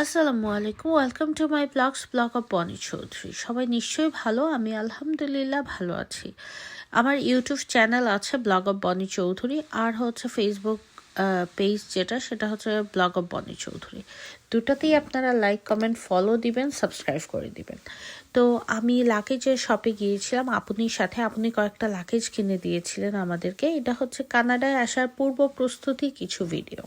আসসালামু আলাইকুম welcome to my vlogs vlog of Boni Chowdhury সবাই নিশ্চয়ই ভালো, আমি আলহামদুলিল্লাহ ভালো আছি। আমার ইউটিউব চ্যানেল আছে ব্লগ অফ বনি চৌধুরী আর হচ্ছে ফেসবুক পেজ যেটা, সেটা হচ্ছে ব্লগ অফ বনি চৌধুরী দুটাতেই আপনারা লাইক কমেন্ট ফলো দিবেন সাবস্ক্রাইব করে দিবেন। তো আমি লাকেজের শপে গিয়েছিলাম আপনির সাথে আপনি কয়েকটা লাকেজ কিনে দিয়েছিলেন আমাদেরকে। এটা হচ্ছে কানাডায় আসার পূর্ব প্রস্তুতি কিছু ভিডিও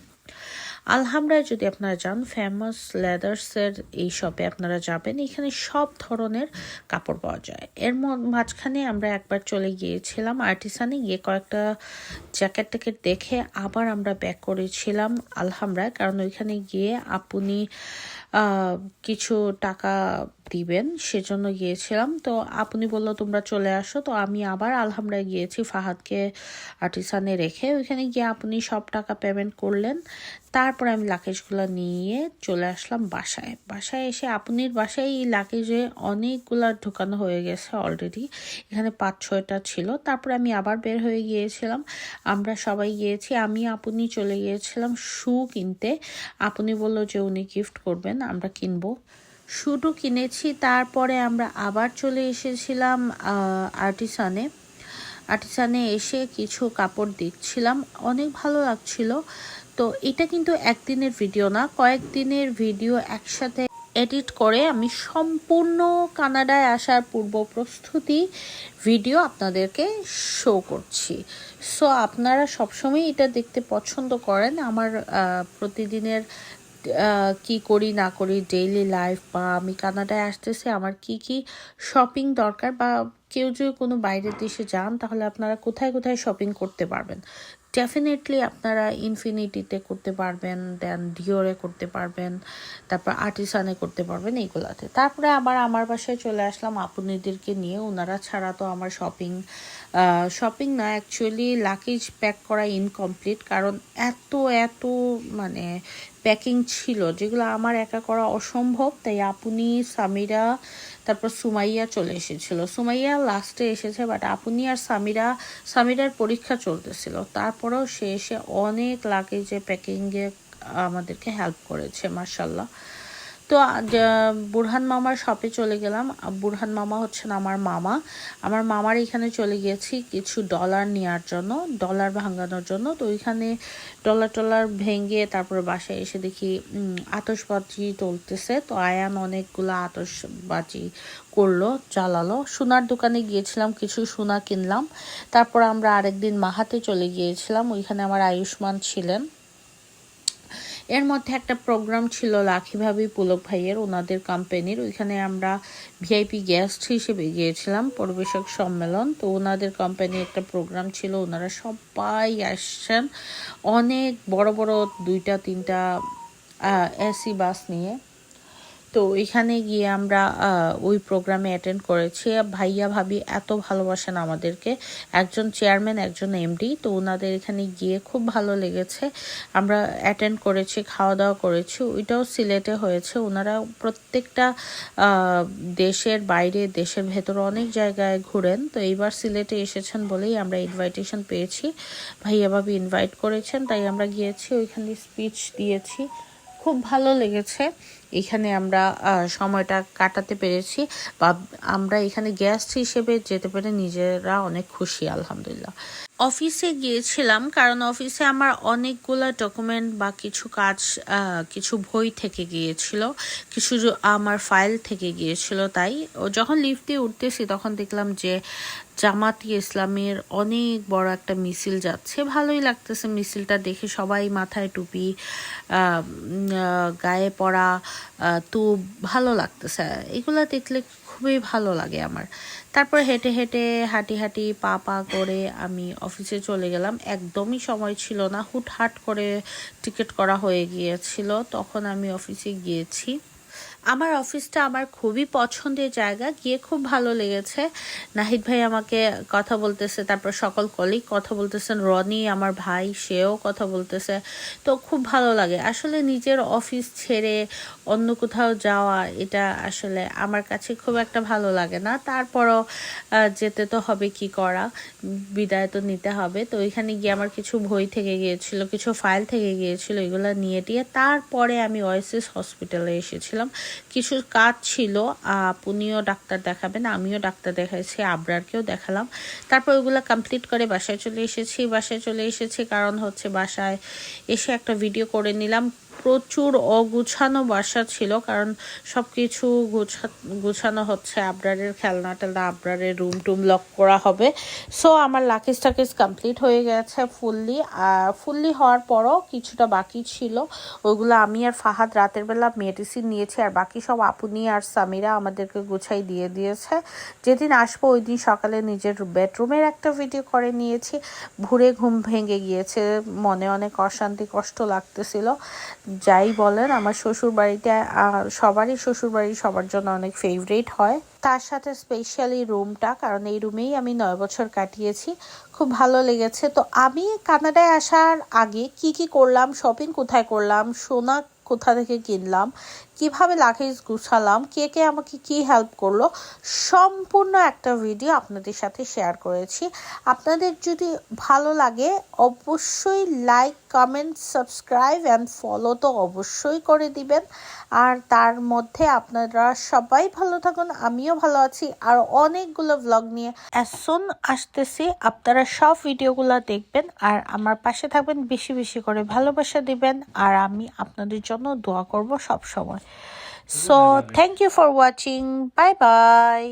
আলহামরায় যদি আপনারা যান ফেমাস লেদার্সের এই শপে আপনারা যাবেন, এখানে সব ধরনের কাপড় পাওয়া যায়। এর মাঝখানে আমরা একবার চলে গিয়েছিলাম আর্টিসানে গিয়ে কয়েকটা জ্যাকেট ট্যাকেট দেখে আবার আমরা ব্যাক করেছিলাম আলহামরায় কারণ ওইখানে গিয়ে আপনি কিছু টাকা দিবেন, সেজন্য গিয়েছিলাম। তো আপনি বলল, তোমরা চলে আসো। তো আমি আবার আলহামরায় গিয়েছি ফাহাদকে আর্টিসানে রেখে। ওইখানে গিয়ে আপনি সব টাকা পেমেন্ট করলেন। তারপর আমি লাকেজগুলো নিয়ে চলে আসলাম বাসায়। বাসায় এসে আপনির বাসায় এই লাকেজে অনেকগুলা ঢোকানো হয়ে গেছে অলরেডি এখানে পাঁচ, ছয়টা ছিল। তারপর আমি আবার বের হয়ে গিয়েছিলাম। আমরা সবাই গিয়েছি। আমি, আপনি চলে গিয়েছিলাম শু কিনতে। আপনি বলল যে উনি গিফট করবেন, আমরা কিনবো। শুটও কিনেছি, তারপরে আমরা আবার চলে এসেছিলাম আর্টিসানে। আর্টিসানে এসে কিছু কাপড় দেখছিলাম, অনেক ভালো লাগছিল। তো এটা কিন্তু একদিনের ভিডিও না, কয়েকদিনের ভিডিও একসাথে এডিট করে আমি সম্পূর্ণ কানাডায় আসার পূর্ব প্রস্তুতি ভিডিও আপনাদেরকে শো করছি। সো আপনারা সবসময় এটা দেখতে পছন্দ করেন, আমার প্রতিদিনের কি করি, না করি ডেইলি লাইফ বা আমি কানাডায় আসতেছি, আমার কি কি শপিং দরকার বা কেউ যদি কোনো বাইরের দেশে যান, তাহলে আপনারা কোথায় কোথায় শপিং করতে পারবেন? ডেফিনেটলি আপনারা ইনফিনিটিতে করতে পারবেন দেন ডিওরে করতে পারবেন, তারপর আর্টিসানে করতে পারবেন, এইগুলাতে। তারপরে আবার আমার বাসায় চলে আসলাম আপুনিদেরকে নিয়ে ওনারা ছাড়া তো আমার শপিং শপিং না অ্যাকচুয়ালি লাকেজ প্যাক করা ইনকমপ্লিট কারণ এত এত মানে প্যাকিং ছিল যেগুলো আমার একা করা অসম্ভব। তাই আপনি সামিরা, তারপর সুমাইয়া চলে এসেছিল। সুমাইয়া লাস্টে এসেছে বাট আপনি আর সামিরা, সামিরার পরীক্ষা চলতেছিল। তারপরেও সে এসে অনেক লাগেজে প্যাকিংয়ে আমাদেরকে হেল্প করেছে মার্শাল্লাহ তো বুরহান মামার শপে চলে গেলাম। বুরহান মামা হচ্ছেন আমার মামা। আমার মামার এখানে চলে গিয়েছি কিছু ডলার নেওয়ার জন্য ডলার ভাঙানোর জন্য। তো ওইখানে ডলার টলার ভেঙে তারপরে বাসায় এসে দেখি আতসবাজি তুলতেছে তো আয়ান অনেকগুলো আতসবাজি করল চালালো সোনার দোকানে গিয়েছিলাম, কিছু সোনা কিনলাম। তারপর আমরা আরেকদিন মাহাতে চলে গিয়েছিলাম। ওইখানে আমার আয়ুষ্মান ছিলেন। এর মধ্যে একটা প্রোগ্রাম ছিল লাখি ভাবি পুলক ভাইয়ের, ওনাদের কোম্পানির ওইখানে আমরা ভিআইপি গেস্ট হিসেবে গিয়েছিলাম পরিবেশক সম্মেলন। তো ওনাদের কোম্পানির একটা প্রোগ্রাম ছিল, ওনারা সবাই আসছেন। অনেক বড় বড় দুইটা, তিনটা এসি বাস নিয়ে। তো এখানে গিয়ে আমরা ওই প্রোগ্রামে অ্যাটেন্ড করেছি। ভাইয়া, ভাবি এত ভালোবাসেন আমাদেরকে। একজন চেয়ারম্যান একজন এমডি তো ওনাদের এখানে গিয়ে খুব ভালো লেগেছে। আমরা অ্যাটেন্ড করেছি খাওয়া দাওয়া করেছি। ওইটাও সিলেটে হয়েছে। ওনারা প্রত্যেকটা দেশের বাইরে, দেশের ভেতরে অনেক জায়গায় ঘুরেন। তো এইবার সিলেটে এসেছেন বলেই আমরা ইনভাইটেশন পেয়েছি। ভাইয়া, ভাবি ইনভাইট করেছেন, তাই আমরা গিয়েছি, ওইখানে স্পিচ দিয়েছি। খুব ভালো লেগেছে। এখানে আমরা সময়টা কাটাতে পেরেছি বা আমরা এখানে গেস্ট হিসেবে যেতে পেরে নিজেরা অনেক খুশি, আলহামদুলিল্লাহ। অফিসে গিয়েছিলাম, কারণ অফিসে আমার অনেকগুলো ডকুমেন্ট বা কিছু কাজ কিছু বই থেকে গিয়েছিল, কিছু আমার ফাইল থেকে গিয়েছিল তাই। ও যখন লিফট উঠতেছি তখন দেখলাম যে জামাতি ইসলামের অনেক বড় একটা মিছিল যাচ্ছে। ভালোই লাগতেছে মিছিলটা দেখে সবাই মাথায় টুপি গায়ে পরা তো ভালো লাগতেছে। এগুলা দেখলে খুবই ভালো লাগে আমার। তারপর হেঁটে হেঁটে, হাঁটি হাঁটি, পা পা করে আমি অফিসে চলে গেলাম। একদমই সময় ছিল না। হুটহাট করে টিকিট করা হয়ে গিয়েছিল। তখন আমি অফিসে গিয়েছি। আমার অফিসটা আমার খুবই পছন্দের জায়গা, গিয়ে খুব ভালো লেগেছে। নাহিদ ভাই আমাকে কথা বলতেছে, তারপর সকল কলিগ কথা বলতেছেন, রনি আমার ভাই, সেও কথা বলতেছে। তো খুব ভালো লাগে। আসলে নিজের অফিস ছেড়ে অন্য কোথাও যাওয়া, এটা আসলে আমার কাছে খুব একটা ভালো লাগে না। তারপরও যেতে তো হবে কি করা, বিদায় তো নিতে হবে। তো ওইখানে গিয়ে আমার কিছু বই থেকে গিয়েছিল, কিছু ফাইল থেকে গিয়েছিল, এগুলো নিয়ে টিয়ে তারপরে আমি ওয়েসিস হসপিটালে এসেছিলাম। কিছু কাজ ছিল, আপনিও ডাক্তার দেখাবেন, আমিও ডাক্তার দেখাইছি, আবরারকেও দেখালাম। তারপর ওইগুলো কমপ্লিট করে বাসায় চলে এসেছি, বাসায় চলে এসেছি, কারণ হচ্ছে বাসায় এসে একটা ভিডিও করে নিলাম। প্রচুর অগুছানো বাসা ছিল, কারণ সব কিছু গুছা, গুছানো হচ্ছে। আবরারের খেলনা টেলনা আবরারের রুম টুম লক করা হবে। সো আমার লাকিস টাকিস কমপ্লিট হয়ে গেছে ফুললি আর ফুললি হওয়ার পরও কিছুটা বাকি ছিল। ওইগুলো আমি আর ফাহাদ রাতের বেলা মেডিসিন নিয়েছি, আর বাকি সব আপুনি আর সামিরা আমাদেরকে গুছাই দিয়ে দিয়েছে। যেদিন আসব ওই দিন সকালে নিজের বেডরুমের একটা ভিডিও করে নিয়েছি। ভুরে ঘুম ভেঙে গিয়েছে, মনে অনেক অশান্তি, কষ্ট লাগতেছিল। যাই বলেন, আমার শ্বশুর বাড়িতে সবারই শ্বশুর বাড়ি সবার জন্য অনেক ফেভারিট হয়। তার সাথে স্পেশালি রুমটা কারণ এই রুমেই আমি নয় বছর কাটিয়েছি, খুব ভালো লেগেছে। তো আমি কানাডায় আসার আগে কি কি করলাম শপিং কোথায় করলাম, সোনা কোথা থেকে কিনলাম কীভাবে লাগেজ গুছালাম, কে কে আমাকে কি হেল্প করল, সম্পূর্ণ একটা ভিডিও আপনাদের সাথে শেয়ার করেছি। আপনাদের যদি ভালো লাগে, অবশ্যই like comment subscribe and follow তো অবশ্যই করে দিবেন। আর তার মধ্যে আপনারা সবাই ভালো থাকুন, আমিও ভালো আছি। আর অনেকগুলো ভ্লগ নিয়ে অ্যাসন আসতেছি, আপনারা সব ভিডিওগুলো দেখবেন আর আমার পাশে থাকবেন, বেশি বেশি করে ভালোবাসা দিবেন। আর আমি আপনাদের জন্য দোয়া করব সব সময় so thank you for watching bye bye